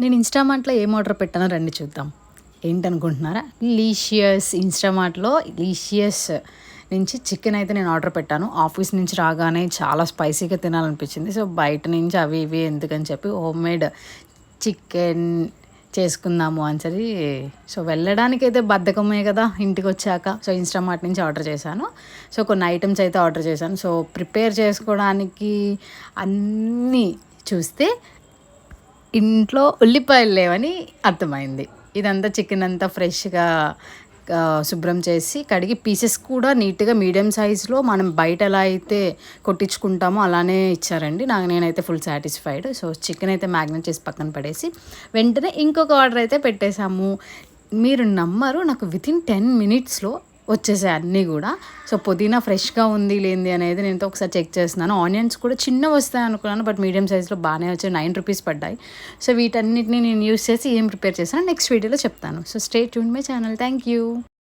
నేను ఇన్స్టామార్ట్లో ఏం ఆర్డర్ పెట్టానో రండి చూద్దాం. ఏంటనుకుంటున్నారా? లీషియస్ ఇన్స్టామార్ట్లో లీషియస్ నుంచి చికెన్ అయితే నేను ఆర్డర్ పెట్టాను. ఆఫీస్ నుంచి రాగానే చాలా స్పైసీగా తినాలనిపించింది. సో బయట నుంచి అవి ఇవి ఎందుకని చెప్పి హోమ్ మేడ్ చికెన్ చేసుకుందాము అని సరి సో వెళ్ళడానికి అయితే బద్ధకమే కదా ఇంటికి వచ్చాక సో ఇన్స్టామార్ట్ నుంచి ఆర్డర్ చేశాను. సో కొన్ని ఐటమ్స్ అయితే ఆర్డర్ చేశాను. సో ప్రిపేర్ చేసుకోవడానికి అన్నీ చూస్తే ఇంట్లో ఉల్లిపాయలు లేవని అర్థమైంది. ఇదంతా చికెన్ అంతా ఫ్రెష్గా శుభ్రం చేసి కడిగి పీసెస్ కూడా నీట్గా మీడియం సైజులో మనం బయట ఎలా అయితే కొట్టించుకుంటామో అలానే ఇచ్చారండి. నాకు నేనైతే ఫుల్ సాటిస్ఫైడ్ సో చికెన్ అయితే మ్యాగ్నెట్ చేసి పక్కన పడేసి వెంటనే ఇంకొక ఆర్డర్ అయితే పెట్టేశాము. మీరు నమ్మరు నాకు వితిన్ టెన్ మినిట్స్లో వచ్చేసాయి అన్నీ కూడా. సో పుదీనా ఫ్రెష్గా ఉంది లేనిది అనేది నేను ఒకసారి చెక్ చేస్తున్నాను. ఆనియన్స్ కూడా చిన్న వస్తాయి అనుకున్నాను బట్ మీడియం సైజులో బాగానే వచ్చాయి. నైన్ రూపీస్ పడ్డాయి. సో వీటన్నిటిని నేను యూస్ చేసి ఏం ప్రిపేర్ చేశాను నెక్స్ట్ వీడియోలో చెప్తాను. So stay tune my channel. Thank you.